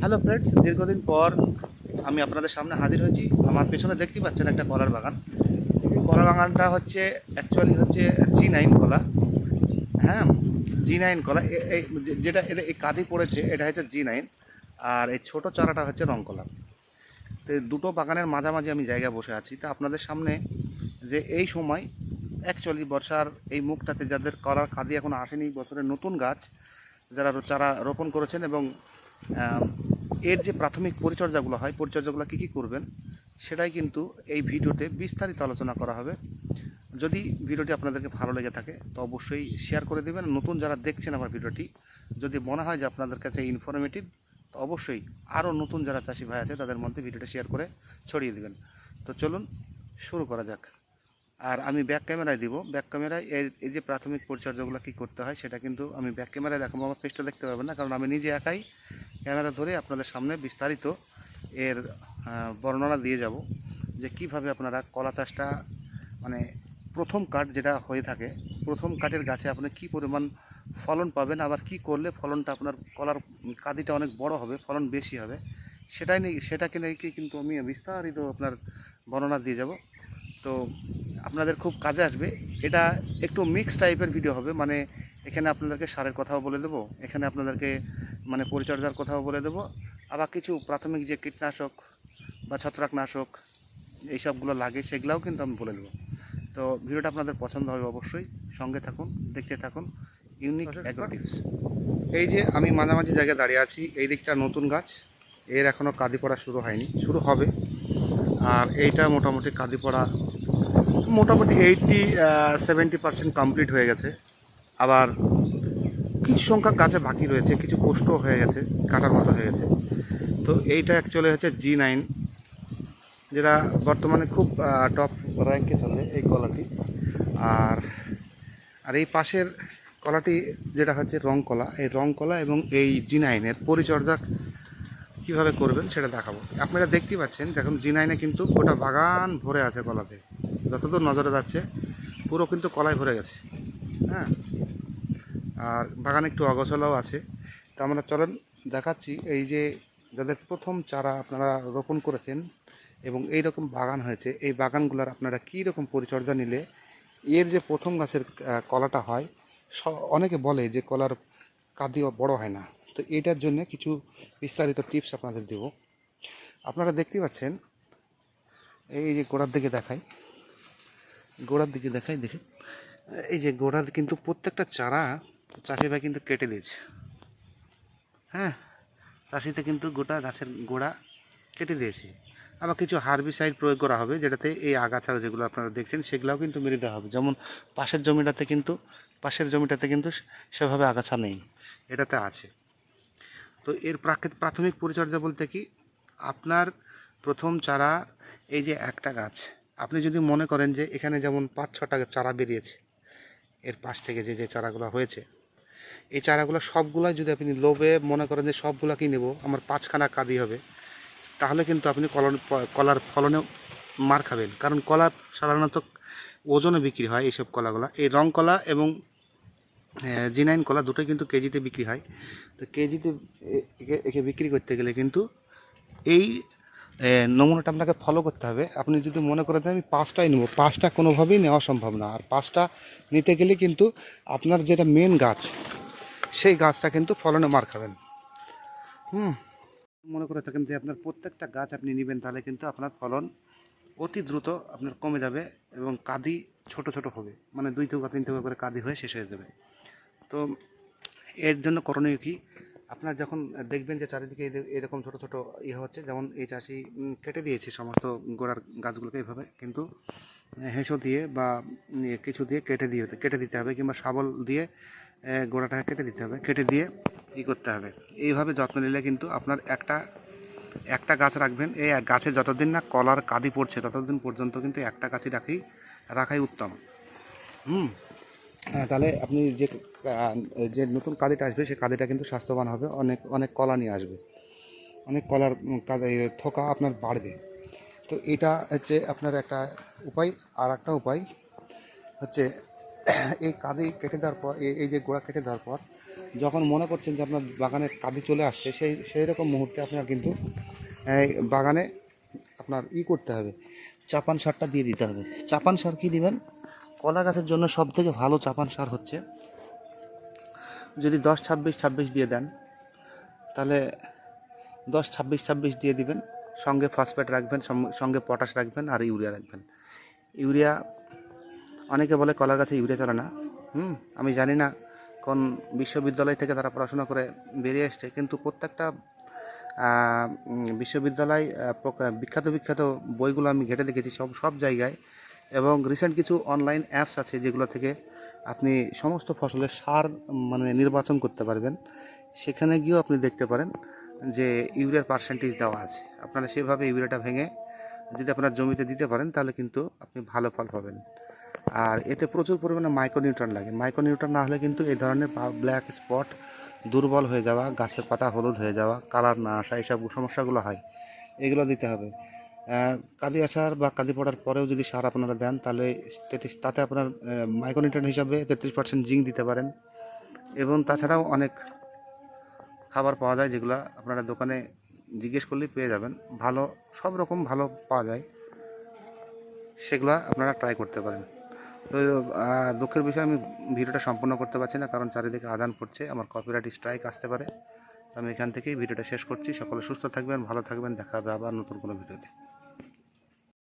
Hello friends দীর্ঘদিন পর আমি আপনাদের সামনে হাজির হয়েছি। আমার পেছনে দেখতেই পাচ্ছেন একটা কলার বাগান। কলার বাগানটা হচ্ছে অ্যাকচুয়ালি হচ্ছে জি নাইন কলা। হ্যাঁ জি নাইন কলা। এই যেটা এদের, এই কাঁদি পড়েছে, এটা হচ্ছে জি নাইন আর এই ছোটো চারাটা হচ্ছে রং কলা। তো দুটো বাগানের মাঝামাঝি আমি জায়গায় বসে আছি। তা আপনাদের সামনে যে এই সময় অ্যাকচুয়ালি বর্ষার এই মুখটাতে যাদের কলার কাঁদি এখনও আসেনি, বছরের নতুন গাছ, যারা চারা রোপণ করেছেন এবং এর যে প্রাথমিক পরিচর্যাগুলো হয়, পরিচর্যাগুলো কী কী করবেন, সেটাই কিন্তু এই ভিডিওতে বিস্তারিত আলোচনা করা হবে। যদি ভিডিওটি আপনাদেরকে ভালো লেগে থাকে, তো অবশ্যই শেয়ার করে দেবেন। নতুন যারা দেখছেন আমার ভিডিওটি, যদি মনে হয় যে আপনাদের কাছে ইনফরমেটিভ তো অবশ্যই আরও নতুন যারা চাষি ভাই আছে, তাদের মধ্যে ভিডিওটা শেয়ার করে ছড়িয়ে দেবেন। তো চলুন, শুরু করা যাক। আর আমি ব্যাক ক্যামেরায় দিব। ব্যাক ক্যামেরায় এর, এই যে প্রাথমিক পরিচর্যাগুলো কী করতে হয় সেটা কিন্তু আমি ব্যাক ক্যামেরায় দেখাবো। আমার পেজটা দেখতে পাবেন না, কারণ আমি নিজে একাই ক্যামেরা ধরে আপনাদের সামনে বিস্তারিত এর বর্ণনা দিয়ে যাব যে কীভাবে আপনারা কলা চাষটা মানে প্রথম কাঠ যেটা হয়ে থাকে, প্রথম কাঠের গাছে আপনি কি পরিমাণ ফলন পাবেন, আবার কি করলে ফলনটা আপনার কলার কাদিটা অনেক বড় হবে, ফলন বেশি হবে, সেটাই নিয়ে, সেটাকে নিয়ে কিন্তু আমি বিস্তারিত আপনার বর্ণনা দিয়ে যাব। তো আপনাদের খুব কাজে আসবে। এটা একটু মিক্স টাইপের ভিডিও হবে। মানে এখানে আপনাদেরকে সারের কথাও বলে দেবো এখানে আপনাদেরকে মানে পরিচর্যার কথাও বলে দেবো আবার কিছু প্রাথমিক যে কীটনাশক বা ছত্রাকনাশক এইসবগুলো লাগে সেগুলোও কিন্তু আমি বলে দেবো। তো ভিডিওটা আপনাদের পছন্দ হবে অবশ্যই। সঙ্গে থাকুন দেখতে থাকুন। ইউনিক অ্যাগ্রোটিভস এই যে আমি মাঝামাঝি জায়গায় দাঁড়িয়ে আছি এই দিকটা নতুন গাছ। এর এখনও কাদি পড়া শুরু হয়নি শুরু হবে। আর এইটা মোটামুটি কাদি পড়া মোটামুটি এইটটি সেভেন্টি পার্সেন্ট কমপ্লিট হয়ে গেছে। আবার কিছু সংখ্যক গাছে বাকি রয়েছে, কিছু পোস্টও হয়ে গেছে, কাটার মতো হয়ে গেছে। তো এইটা অ্যাকচুয়ালি হচ্ছে জি নাইন যেটা বর্তমানে খুব টপ র্যাঙ্কে চলে এই কলাটি। আর আর এই পাশের কলাটি যেটা হচ্ছে রং কলা, এই রং কলা এবং এই জি নাইনের পরিচর্যা কীভাবে করবেন সেটা দেখাবো। আপনারা দেখতেই পাচ্ছেন, দেখুন জি নাইনে কিন্তু গোটা বাগান ভরে আছে কলাতে। যতদূর নজরে যাচ্ছে, পুরো কিন্তু কলায় ভরে গেছে। হ্যাঁ? আর বাগানে একটু অগোছলাও আছে। তো আমরা চলেন, দেখাচ্ছি এই যে যাদের প্রথম চারা আপনারা রোপণ করেছেন এবং এই রকম বাগান হয়েছে, এই বাগানগুলোর আপনারা কী রকম পরিচর্যা নিলে এর যে প্রথম গাছের কলাটা হয়, স- অনেকে বলে যে কলার কাদি বড় হয় না। তো এটার জন্য কিছু বিস্তারিত টিপস আপনাদের দেব। আপনারা দেখতে পাচ্ছেন, এই যে গোড়ার দিকে দেখাই। গোড়ার দিকে দেখাই, দেখে। এই যে গোড়ার কিন্তু প্রত্যেকটা চারা চাষি ভাই কিন্তু কেটে দিয়েছে। হ্যাঁ চাষিতে কিন্তু গোটা গাছের গোড়া কেটে দিয়েছে। আবার কিছু হার্বিসাইড প্রয়োগ করা হবে, যেটাতে এই আগাছা যেগুলো আপনারা দেখছেন, সেগুলোও কিন্তু মেরে দেওয়া হবে। যেমন পাশের জমিটাতে কিন্তু, পাশের জমিটাতে কিন্তু সেভাবে আগাছা নেই, এটাতে আছে। তো এর প্রাকৃত প্রাথমিক পরিচর্যা বলতে কি, আপনার প্রথম চারা এই যে একটা গাছ আপনি যদি মনে করেন যে এখানে যেমন পাঁচ, ছটা চারা বেরিয়েছে, এর পাশ থেকে যে যে চারাগুলো হয়েছে, এই চারাগুলো সবগুলাই যদি আপনি লোভে মনে করেন যে সবগুলাকেই নেব, আমার পাঁচখানা কাদি হবে, তাহলে কিন্তু আপনি কলন কলার ফলনে মার খাবেন। কারণ কলা সাধারণত ওজনে বিক্রি হয় এইসব কলাগুলো। এই রং কলা এবং জিনাইন কলা দুটোই কিন্তু কেজিতে বিক্রি হয়। তো কেজিতে একে বিক্রি করতে গেলে কিন্তু এই নমুনাটা আপনাকে ফলো করতে হবে। আপনি যদি মনে করেন আমি পাঁচটাই নেব, পাঁচটা কোনোভাবেই নেওয়া সম্ভব না। আর পাঁচটা নিতে গেলে কিন্তু আপনার যেটা মেন গাছ, সেই গাছটা কিন্তু ফলনে মার খাবেন। হুম। মনে করে থাকেন যে আপনার প্রত্যেকটা গাছ আপনি নেবেন, তাহলে কিন্তু আপনার ফলন অতি দ্রুত আপনার কমে যাবে এবং কাদি ছোট ছোট হবে। মানে দুই থোকা তিন থোকা করে কাদি হয়ে শেষ হয়ে যাবে। তো এর জন্য করণীয় কি? আপনার যখন দেখবেন যে চারিদিকে এরকম ছোট ছোট ইয়ে হচ্ছে, যেমন এই চাষি কেটে দিয়েছে সমস্ত গোড়ার গাছগুলোকে এইভাবে, কিন্তু হেঁসো দিয়ে বা কিছু দিয়ে কেটে দিয়ে, কেটে দিতে হবে কিংবা শাবল দিয়ে গোড়াটাকে কেটে দিতে হবে, কেটে দিয়ে ই করতে হবে। এইভাবে যত্ন নিলে কিন্তু আপনার একটা একটা গাছ রাখবেন এই গাছে যতদিন না কলার কাদি পড়ছে ততদিন পর্যন্ত কিন্তু একটা গাছই রাখি, রাখাই উত্তম। হুম? তাহলে আপনি যে যে নতুন কাদিটা আসবে সেই কাদিটা কিন্তু স্বাস্থ্যবান হবে। অনেক অনেক কলা নিয়ে আসবে। অনেক কলার থোকা আপনার বাড়বে। তো এটা হচ্ছে আপনার একটা উপায়। আর একটা উপায় হচ্ছে এই কাদি কেটে দেওয়ার পর এই যে গোড়া কেটে দেওয়ার পর, যখন মনে করছেন যে আপনার বাগানে কাঁদি চলে আসছে, সেই সেই রকম মুহূর্তে আপনার কিন্তু বাগানে আপনার ই করতে হবে। চাপান সারটা দিয়ে দিতে হবে। চাপান সার কী দিবেন? কলা গাছের জন্য সব থেকে ভালো চাপান সার হচ্ছে, যদি দশ ছাব্বিশ ছাব্বিশ দিয়ে দেন, তাহলে দশ ছাব্বিশ ছাব্বিশ দিয়ে দিবেন, সঙ্গে ফসফেট রাখবেন, সঙ্গে- পটাশ রাখবেন আর ইউরিয়া রাখবেন। ইউরিয়া, অনেকে বলে কলা গাছে ইউরিয়া চলে না। হুম, আমি জানি না কোন বিশ্ববিদ্যালয় থেকে তারা পড়াশোনা করে বেরিয়ে এসছে, কিন্তু প্রত্যেকটা বিশ্ববিদ্যালয় বিখ্যাত বিখ্যাত বইগুলো আমি ঘেটে দেখেছি, সব সব জায়গায় এবং রিসেন্ট কিছু অনলাইন অ্যাপস আছে যেগুলো থেকে আপনি সমস্ত ফসলের সার মানে নির্বাচন করতে পারবেন। সেখানে গিয়েও আপনি দেখতে পারেন যে ইউরিয়ার পার্সেন্টেজ দেওয়া আছে। আপনারা সেভাবে ইউরিয়াটা ভেঙে যদি আপনার জমিতে দিতে পারেন, তাহলে কিন্তু আপনি ভালো ফল পাবেন। আর এতে প্রচুর পরিমাণে মাইক্রোনিউট্রন লাগে। মাইক্রোনিউট্রন না হলে কিন্তু এই ধরনের ব্ল্যাক স্পট দুর্বল হয়ে যাওয়া, গাছের পাতা হলুদ হয়ে যাওয়া কালার না আসা, এইসব সমস্যাগুলো হয়। এগুলো দিতে হবে। আসার বা কাদি পড়ার পরেও যদি সার আপনারা দেন, তাহলে তেত্রিশ তাতে আপনার মাইক্রোনিউট্রন হিসাবে তেত্রিশ পার্সেন্ট জিঙ্ক দিতে পারেন। এবং তাছাড়াও অনেক খাবার পাওয়া যায় যেগুলো আপনারা দোকানে জিজ্ঞেস করলেই পেয়ে যাবেন। ভালো, সব রকম ভালো পাওয়া যায়। সেগুলো আপনারা ট্রাই করতে পারেন। তো দুঃখের বিষয়ে, আমি ভিডিওটা সম্পূর্ণ করতে পারছি না, কারণ চারিদিকে আদান পড়ছে, আমার কপিরাইট স্ট্রাইক আসতে পারে। আমি এখান থেকেই ভিডিওটা শেষ করছি। সকলে সুস্থ থাকবেন, ভালো থাকবেন, দেখা হবে আবার নতুন কোনো ভিডিওতে।